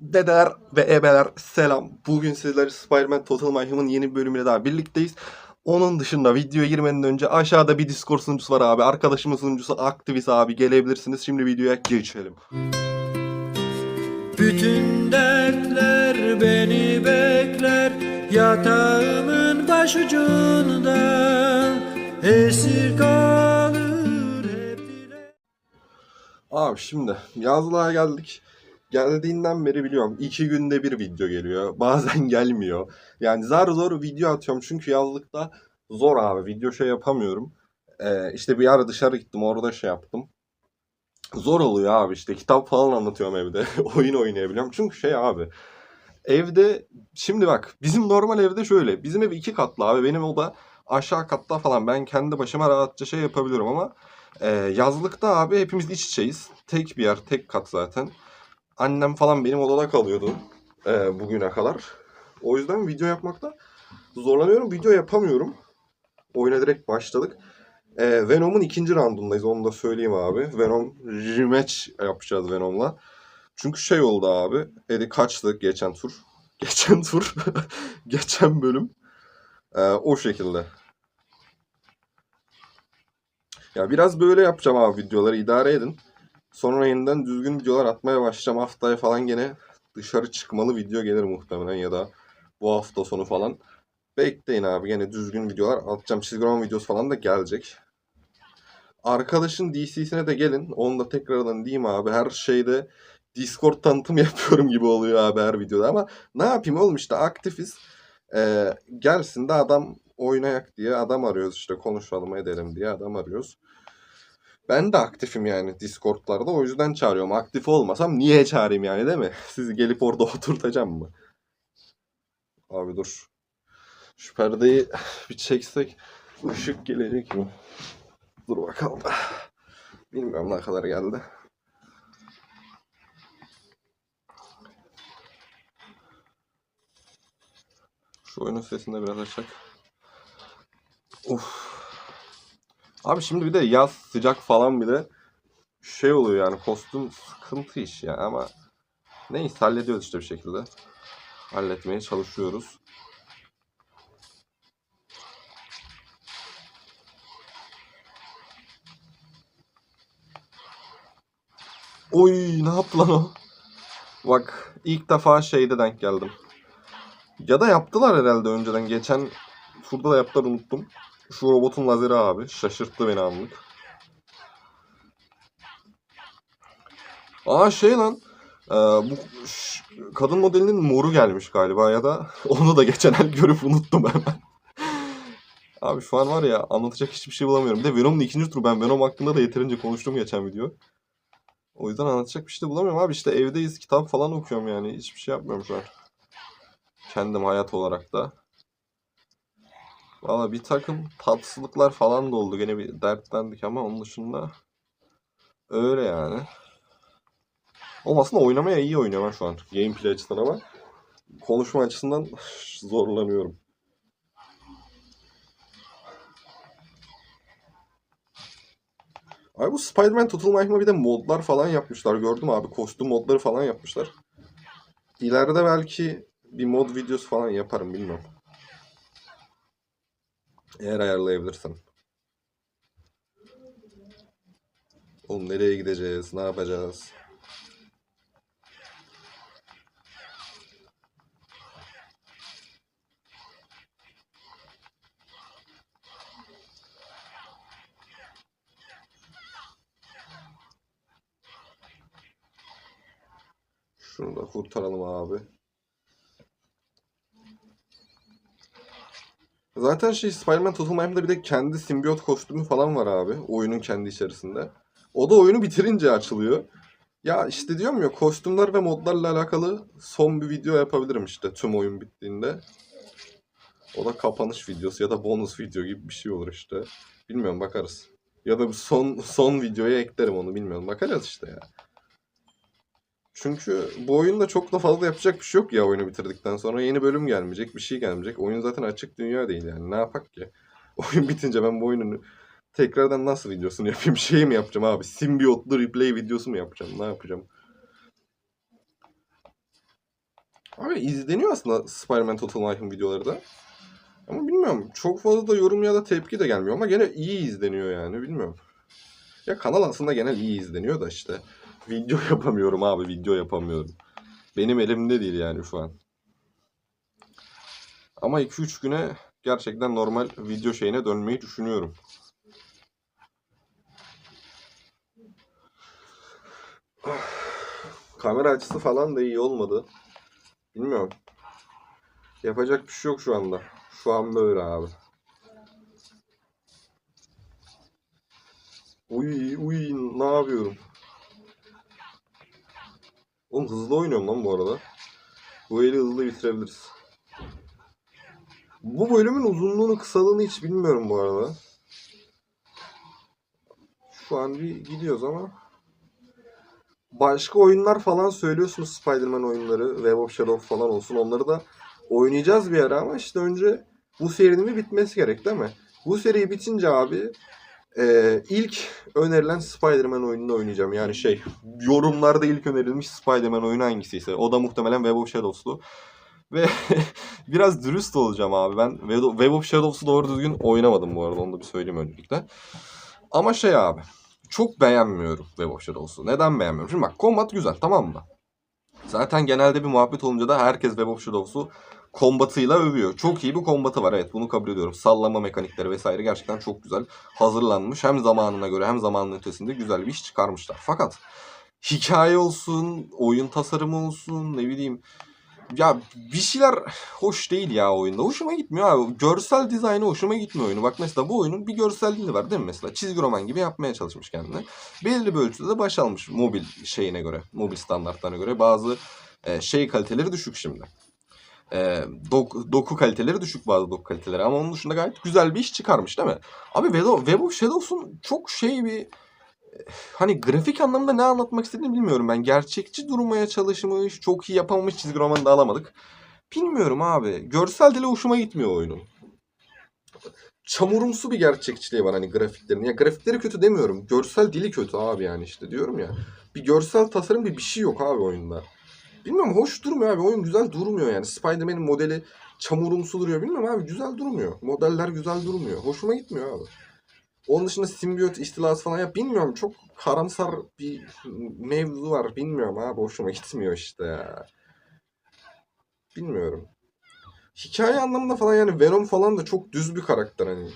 Dedeler ve ebeler selam. Bugün sizlerle Spider-Man Total Mayhem'ın yeni bölümüyle daha birlikteyiz. Onun dışında videoya girmeden önce aşağıda bir Discord sunucusu var abi. Arkadaşımın sunucusu Aktivist abi. Gelebilirsiniz. Şimdi videoya geçelim. Bütün dertler beni bekler Yatağımın başucunda Esir kalır hep dile Abi şimdi yazlığa geldik. Geldiğinden beri biliyorum iki günde bir video geliyor. Bazen gelmiyor. Yani zar zor video atıyorum çünkü yazlıkta zor abi. Video şey yapamıyorum. Ee, işte bir ara dışarı gittim orada şey yaptım. Zor oluyor abi işte kitap falan anlatıyorum evde. Oyun oynayabiliyorum. Çünkü şey abi evde şimdi bak bizim normal evde şöyle. Bizim ev iki katlı abi. Benim oda aşağı katta falan. Ben kendi başıma rahatça şey yapabiliyorum ama ee, yazlıkta abi hepimiz iç içeyiz. Tek bir yer, tek kat zaten. Annem falan benim odada kalıyordu e, bugüne kadar. O yüzden video yapmakta zorlanıyorum. Video yapamıyorum. Oyuna direkt başladık. E, Venom'un ikinci roundundayız. Onu da söyleyeyim abi. Venom rematch yapacağız Venom'la. Çünkü şey oldu abi. Eddie kaçtı geçen tur. Geçen tur. geçen bölüm. E, o şekilde. Ya biraz böyle yapacağım abi videoları idare edin. Sonra yeniden düzgün videolar atmaya başlayacağım. Haftaya falan gene dışarı çıkmalı video gelir muhtemelen ya da bu hafta sonu falan. Bekleyin abi gene düzgün videolar atacağım. Çizgi roman videosu falan da gelecek. Arkadaşın DC'sine de gelin. Onu da tekrardan diyeyim abi. Her şeyde Discord tanıtım yapıyorum gibi oluyor abi her videoda ama ne yapayım oğlum işte aktifiz. Ee, gelsin de adam oynayak diye adam arıyoruz işte konuşalım edelim diye adam arıyoruz. Ben de aktifim yani Discord'larda o yüzden çağırıyorum. Aktif olmasam niye çağırayım yani değil mi? Sizi gelip orada oturtacağım mı? Abi dur. Şu perdeyi bir çeksek ışık gelecek mi? Dur bakalım. Bilmiyorum ne kadar geldi. Şu oyunun sesini de biraz açak. Uf. Abi şimdi bir de yaz sıcak falan bir de şey oluyor yani kostüm sıkıntı iş ya ama neyse hallediyoruz işte bir şekilde. Halletmeye çalışıyoruz. Oy ne yaptı lan o? Bak ilk defa şeyde denk geldim. Ya da yaptılar herhalde önceden. Geçen turda da yaptılar unuttum. Şu robotun lazeri abi. Şaşırttı beni anlık. Aa şey lan. e, bu kadın modelinin moru gelmiş galiba ya da onu da geçen el görüp unuttum hemen. Abi şu an var ya anlatacak hiçbir şey bulamıyorum. Bir de Venom'un ikinci turu. Ben Venom hakkında da yeterince konuştum geçen video. O yüzden anlatacak bir şey de bulamıyorum abi. İşte evdeyiz kitap falan okuyorum yani. Hiçbir şey yapmıyorum şu an. Kendim hayat olarak da. Valla bir takım tatsızlıklar falan da oldu. Gene bir dertlendik ama onun dışında öyle yani. Oğlum aslında oynamaya iyi oynuyorum ben şu an. Gameplay açısından ama konuşma açısından zorlanıyorum. Abi bu Spider-Man Total Mayhem'a bir de modlar falan yapmışlar. Gördüm abi. Kostüm modları falan yapmışlar. İleride belki bir mod videosu falan yaparım bilmiyorum. Eğer ayarlayabilirsem. Oğlum nereye gideceğiz? Ne yapacağız? Şunu da kurtaralım abi. Zaten şey Spider-Man Total Mayhem'da bir de kendi simbiyot kostümü falan var abi. Oyunun kendi içerisinde. O da oyunu bitirince açılıyor. Ya işte diyorum ya kostümler ve modlarla alakalı son bir video yapabilirim işte tüm oyun bittiğinde. O da kapanış videosu ya da bonus video gibi bir şey olur işte. Bilmiyorum bakarız. Ya da son son videoya eklerim onu bilmiyorum. Bakarız işte ya. Çünkü bu oyunda çok da fazla yapacak bir şey yok ya oyunu bitirdikten sonra. Yeni bölüm gelmeyecek, bir şey gelmeyecek. Oyun zaten açık dünya değil yani. Ne yapak ki? Oyun bitince ben bu oyunun tekrardan nasıl videosunu yapayım? Şey mi yapacağım abi? Simbiyotlu replay videosu mu yapacağım? Ne yapacağım? Abi izleniyor aslında Spider-Man Total Knife'ın videoları da. Ama bilmiyorum. Çok fazla da yorum ya da tepki de gelmiyor ama gene iyi izleniyor yani bilmiyorum. Ya kanal aslında genel iyi izleniyor da işte. Video yapamıyorum abi video yapamıyorum. Benim elimde değil yani şu an. Ama 2-3 güne gerçekten normal video şeyine dönmeyi düşünüyorum. Kamera açısı falan da iyi olmadı. Bilmiyorum. Yapacak bir şey yok şu anda. Şu an böyle abi. Uy uy ne yapıyorum? Oğlum hızlı oynuyorum lan bu arada. Bu eli hızlı bitirebiliriz. Bu bölümün uzunluğunu kısalığını hiç bilmiyorum bu arada. Şu an bir gidiyoruz ama. Başka oyunlar falan söylüyorsunuz Spider-Man oyunları, Web of Shadow falan olsun. Onları da oynayacağız bir ara ama işte önce bu serinin bitmesi gerek değil mi? Bu seri bitince abi e, ilk önerilen Spider-Man oyununu oynayacağım. Yani şey yorumlarda ilk önerilmiş Spider-Man oyunu hangisiyse. O da muhtemelen Web of Shadows'tu. Ve biraz dürüst olacağım abi. Ben Web of Shadows'u doğru düzgün oynamadım bu arada. Onu da bir söyleyeyim öncelikle. Ama şey abi. Çok beğenmiyorum Web of Shadows'u. Neden beğenmiyorum? Şimdi bak combat güzel tamam mı? Zaten genelde bir muhabbet olunca da herkes Web of Shadows'u kombatıyla övüyor. Çok iyi bir kombatı var evet bunu kabul ediyorum. Sallama mekanikleri vesaire gerçekten çok güzel hazırlanmış. Hem zamanına göre hem zamanın ötesinde güzel bir iş çıkarmışlar. Fakat hikaye olsun, oyun tasarımı olsun ne bileyim ya bir şeyler hoş değil ya oyunda. Hoşuma gitmiyor abi. Görsel dizaynı hoşuma gitmiyor oyunu. Bak mesela bu oyunun bir görsel dili var değil mi mesela? Çizgi roman gibi yapmaya çalışmış kendini. Belirli bir ölçüde de baş almış mobil şeyine göre. Mobil standartlarına göre. Bazı e, şey kaliteleri düşük şimdi. E, doku, doku kaliteleri düşük bazı doku kaliteleri. Ama onun dışında gayet güzel bir iş çıkarmış değil mi? Abi Web of Shadows'un çok şey bir hani grafik anlamda ne anlatmak istediğini bilmiyorum ben. Gerçekçi durmaya çalışmış, çok iyi yapamamış çizgi romanı da alamadık. Bilmiyorum abi. Görsel dili hoşuma gitmiyor oyunun. Çamurumsu bir gerçekçiliği var hani grafiklerin. Ya grafikleri kötü demiyorum. Görsel dili kötü abi yani işte diyorum ya. Bir görsel tasarım bir bir şey yok abi oyunda. Bilmiyorum hoş durmuyor abi. Oyun güzel durmuyor yani. Spider-Man'in modeli çamurumsu duruyor. Bilmiyorum abi güzel durmuyor. Modeller güzel durmuyor. Hoşuma gitmiyor abi. Onun dışında simbiyot istilası falan ya bilmiyorum çok karamsar bir mevzu var. Bilmiyorum abi hoşuma gitmiyor işte ya. Bilmiyorum. Hikaye anlamında falan yani Venom falan da çok düz bir karakter hani.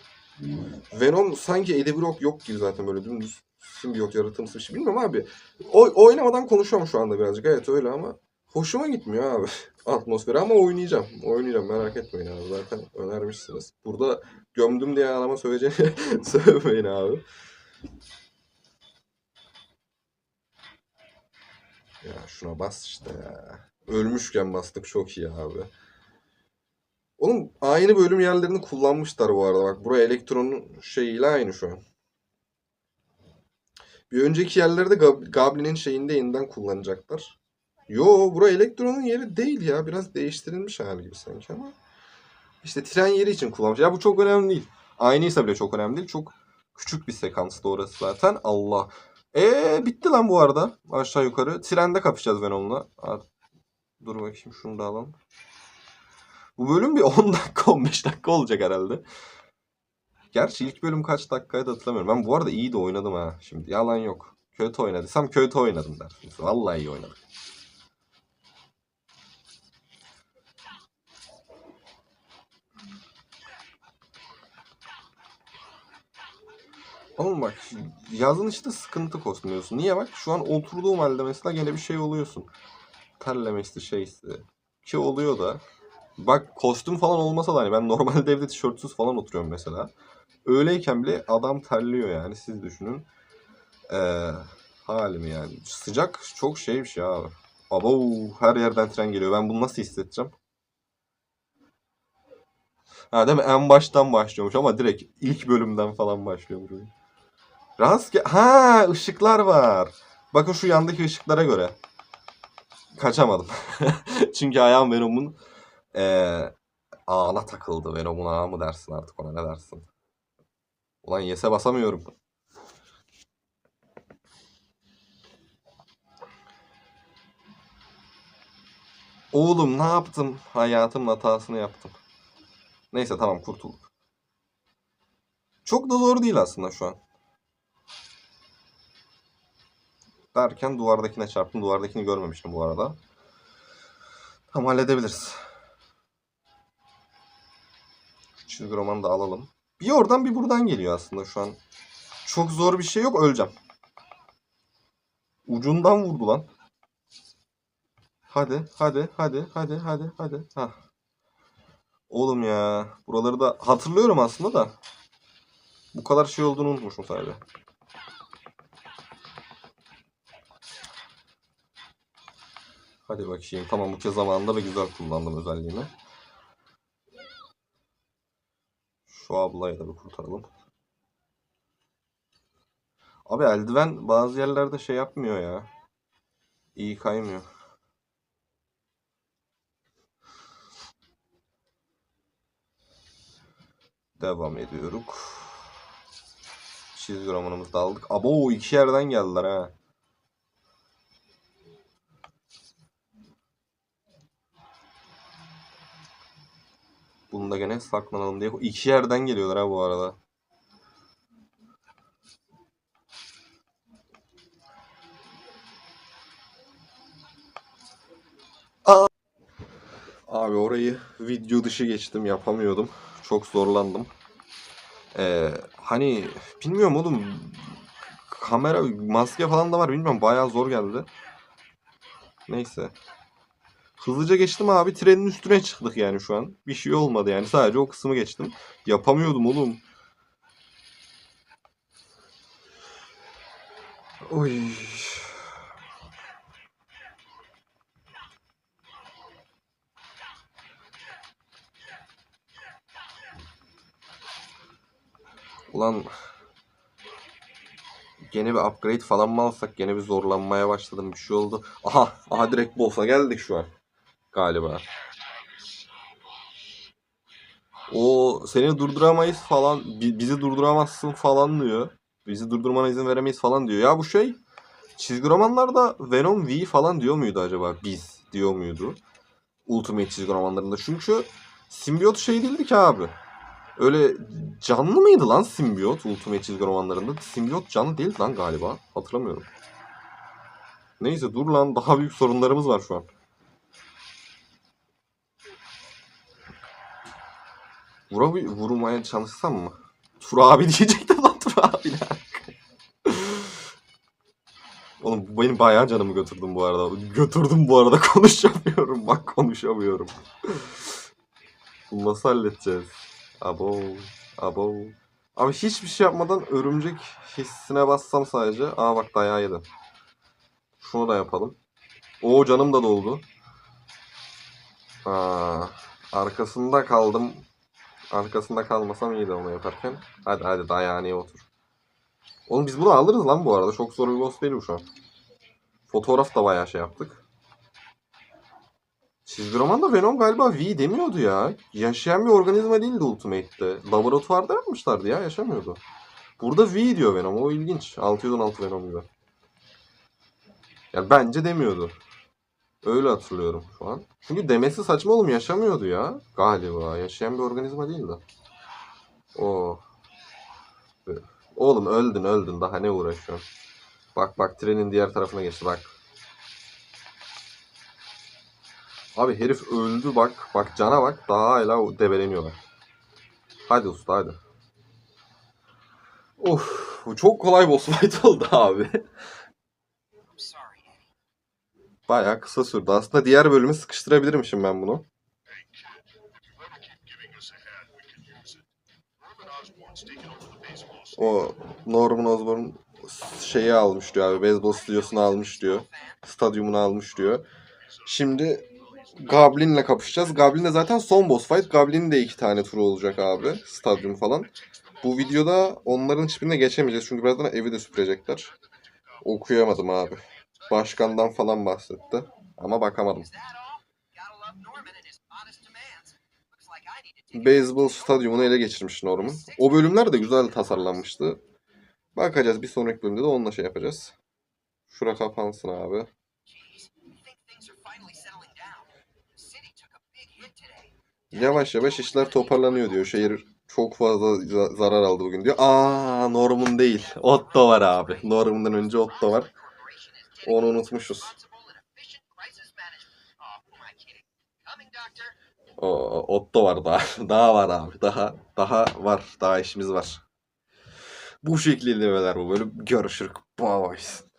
Venom sanki Eddie Brock yok gibi zaten böyle dümdüz simbiyot yaratımsı bir şey. Bilmiyorum abi. O, oynamadan konuşuyorum şu anda birazcık. Evet öyle ama hoşuma gitmiyor abi atmosferi ama oynayacağım. Oynayacağım merak etmeyin abi zaten önermişsiniz. Burada gömdüm diye anama söyleyeceğini söylemeyin abi. Ya şuna bas işte ya. Ölmüşken bastık çok iyi abi. Oğlum aynı bölüm yerlerini kullanmışlar bu arada. Bak buraya elektronun şeyiyle aynı şu an. Bir önceki yerleri de Gab- Goblin'in şeyinde yeniden kullanacaklar. Yo bura elektronun yeri değil ya. Biraz değiştirilmiş hali gibi sanki ama. İşte tren yeri için kullanmış. Ya bu çok önemli değil. Aynıysa bile çok önemli değil. Çok küçük bir sekansta orası zaten. Allah. Eee bitti lan bu arada. Aşağı yukarı. Trende kapışacağız Venom'la. Aa, Dur bakayım şunu da alalım. Bu bölüm bir 10 dakika 15 dakika olacak herhalde. Gerçi ilk bölüm kaç dakikaydı hatırlamıyorum. Ben bu arada iyi de oynadım ha. Şimdi yalan yok. Kötü oynadıysam kötü oynadım dersiniz. Vallahi iyi oynadım. Oğlum bak yazın işte sıkıntı kosmuyorsun. Niye bak şu an oturduğum halde mesela gene bir şey oluyorsun. Terlemesi şeysi. Ki oluyor da. Bak kostüm falan olmasa da hani ben normalde evde tişörtsüz falan oturuyorum mesela. Öyleyken bile adam terliyor yani siz düşünün. Ee, halimi yani. Sıcak çok şey bir şey abi. Abo her yerden tren geliyor. Ben bunu nasıl hissedeceğim? Ha değil mi? En baştan başlıyormuş ama direkt ilk bölümden falan başlıyormuş. Oyun. Rastge... Ha ışıklar var. Bakın şu yandaki ışıklara göre. Kaçamadım. Çünkü ayağım Venom'un eee ağına takıldı. Venom'un ağı mı dersin artık ona ne dersin? Ulan yese basamıyorum. Oğlum ne yaptım? Hayatımın hatasını yaptım. Neyse tamam kurtulduk. Çok da zor değil aslında şu an. Derken duvardakine çarptım. Duvardakini görmemiştim bu arada. Tamam halledebiliriz. Şu çizgi romanı da alalım. Bir oradan bir buradan geliyor aslında şu an. Çok zor bir şey yok öleceğim. Ucundan vurdu lan. Hadi, hadi, hadi, hadi, hadi, hadi. Hah. Oğlum ya. Buraları da hatırlıyorum aslında da. Bu kadar şey olduğunu unutmuşum sadece. Hadi bakayım. Tamam bu kez zamanında ve güzel kullandım özelliğini. Şu ablayı da bir kurtaralım. Abi eldiven bazı yerlerde şey yapmıyor ya. İyi kaymıyor. Devam ediyoruz. Çizgi romanımızı da aldık. Abo iki yerden geldiler ha. Bunu da gene saklanalım diye. İki yerden geliyorlar ha bu arada. Abi orayı video dışı geçtim yapamıyordum. Çok zorlandım. Ee, hani bilmiyorum oğlum. Kamera maske falan da var bilmiyorum bayağı zor geldi. Neyse. Hızlıca geçtim abi trenin üstüne çıktık yani şu an. Bir şey olmadı yani sadece o kısmı geçtim. Yapamıyordum oğlum. Oy. Ulan gene bir upgrade falan mı alsak gene bir zorlanmaya başladım bir şey oldu. Aha aha direkt boss'a geldik şu an galiba. O seni durduramayız falan bi- bizi durduramazsın falan diyor. Bizi durdurmana izin veremeyiz falan diyor. Ya bu şey çizgi romanlarda Venom V falan diyor muydu acaba? Biz diyor muydu? Ultimate çizgi romanlarında. Çünkü simbiyot şey değildi ki abi. Öyle canlı mıydı lan simbiyot Ultimate çizgi romanlarında? Simbiyot canlı değil lan galiba. Hatırlamıyorum. Neyse dur lan daha büyük sorunlarımız var şu an. Vura, vurmaya çalışsam mı? Tur abi diyecektim lan Tur abi. Oğlum bu benim bayağı canımı götürdüm bu arada. Götürdüm bu arada konuşamıyorum. Bak konuşamıyorum. Nasıl halledeceğiz? Abo, abo. Abi hiçbir şey yapmadan örümcek hissine bassam sadece. Aa bak dayağı yedim. Şunu da yapalım. Oo canım da doldu. Aa, arkasında kaldım. Arkasında kalmasam iyiydi onu yaparken. Hadi hadi dayağıneye otur. Oğlum biz bunu alırız lan bu arada. Çok zor bir boss değil bu şu an. Fotoğraf da bayağı şey yaptık. Çizgi romanda Venom galiba V demiyordu ya. Yaşayan bir organizma değildi Ultimate'de. Laboratuvarda yapmışlardı ya yaşamıyordu. Burada V diyor Venom o ilginç. 616 Venom gibi. Yani bence demiyordu. Öyle hatırlıyorum şu an. Çünkü demesi saçma oğlum yaşamıyordu ya. Galiba yaşayan bir organizma değildi. O. Oğlum öldün öldün daha ne uğraşıyorsun. Bak bak trenin diğer tarafına geçti bak. Abi herif öldü bak. Bak cana bak. Daha hala debeleniyorlar. Hadi usta hadi. Of. Çok kolay boss fight oldu abi. Bayağı kısa sürdü. Aslında diğer bölümü sıkıştırabilirmişim ben bunu. O Norman Osborn şeyi almış diyor abi. Beyzbol stüdyosunu almış diyor. Stadyumunu almış diyor. Şimdi Goblin'le kapışacağız. Goblin de zaten son boss fight. Goblin'in de iki tane turu olacak abi. Stadyum falan. Bu videoda onların hiçbirine geçemeyeceğiz. Çünkü birazdan evi de süpürecekler. Okuyamadım abi. Başkandan falan bahsetti. Ama bakamadım. Beyzbol stadyumunu ele geçirmiş Norman. O bölümler de güzel tasarlanmıştı. Bakacağız bir sonraki bölümde de onunla şey yapacağız. Şura kapansın abi. Yavaş yavaş işler toparlanıyor diyor. Şehir çok fazla za- zarar aldı bugün diyor. Aa Norman değil. Otto var abi. Norman'dan önce Otto var. Onu unutmuşuz. O, Otto var daha. Daha var abi. Daha daha var. Daha işimiz var. Bu şekilde beyler bu bölüm. Görüşürük. Bye.